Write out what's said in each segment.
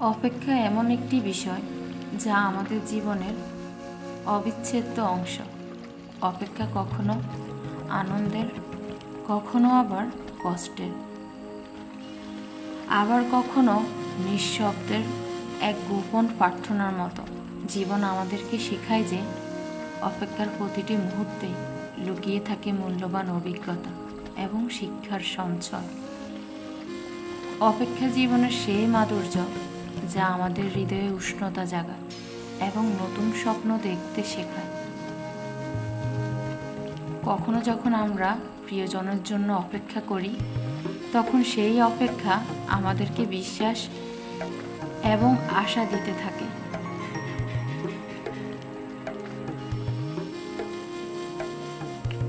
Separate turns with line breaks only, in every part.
অপেক্ষা এমন একটি বিষয় যা আমাদের জীবনের অবিচ্ছেদ্য অংশ। অপেক্ষা কখনো আনন্দের, কখনো আবার কষ্টের। আবার কখনো নিঃশব্দের এক গোপন প্রার্থনার মতো। জীবন আমাদেরকে শেখায় যে অপেক্ষার প্রতিটি মুহূর্তেই লুকিয়ে থাকে মূল্যবান অভিজ্ঞতা এবং শিক্ষার সঞ্চয়। অপেক্ষা জীবনের সেই মাধুর্য যা আমাদের হৃদয়ে উষ্ণতা জাগায় এবং নতুন স্বপ্ন দেখতে শেখায়। কখনো যখন আমরা প্রিয়জনের জন্য অপেক্ষা করি, তখন সেই অপেক্ষা আমাদেরকে বিশ্বাস এবং আশা দিতে থাকে।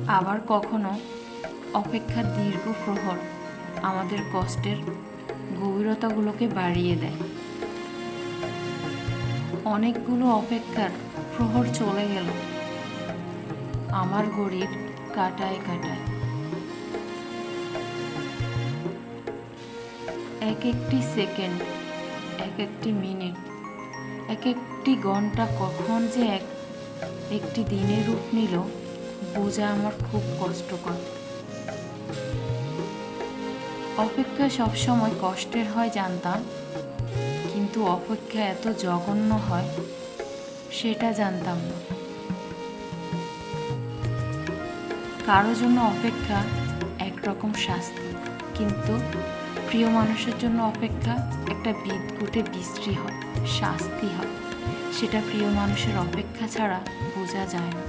আবার কখনো অপেক্ষার দীর্ঘ প্রহর আমাদের কষ্টের গভীরতাগুলোকে বাড়িয়ে দেয়। অনেকগুলো অপেক্ষার প্রহর চলে গেল। আমার গড়ির কাটায় কাটায়। এক একটি সেকেন্ড, এক একটি মিনিট, এক একটি ঘণ্টা কখন যে এক, একটি দিনের রূপ নিল বোঝা আমার খুব কষ্টকর। অপেক্ষা সবসময় কষ্টের হয় জানতাম কিন্তু অপেক্ষা এত জঘন্য হয়, সেটা জানতাম না। কারও জন্য অপেক্ষা একরকম শাস্তি, কিন্তু প্রিয় মানুষের জন্য অপেক্ষা একটা বিদঘুটে বিশ্রী হয়, শাস্তি হয়। সেটা প্রিয় মানুষের অপেক্ষা ছাড়া বোঝা যায় না।